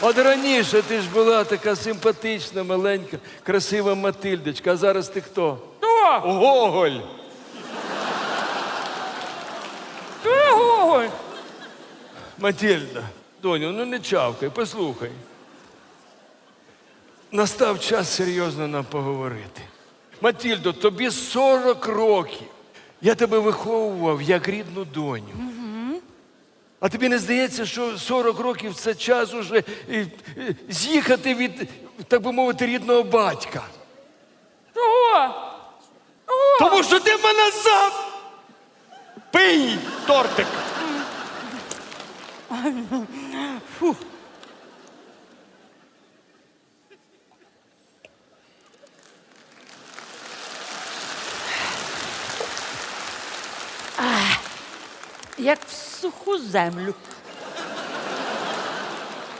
От раніше ти ж була така симпатична, маленька, красива Матильдочка, а зараз ти хто? Хто? Гоголь! Хто Гоголь? Матильда, доню, ну не чавкай, послухай. Настав час серйозно нам поговорити. Матільдо, тобі 40 років. Я тебе виховував як рідну доню. А тобі не здається, що 40 років це час уже і, і, з'їхати від, так би мовити, рідного батька. Чого? Тому що ти мене назад. Пий тортик. Як в суху землю.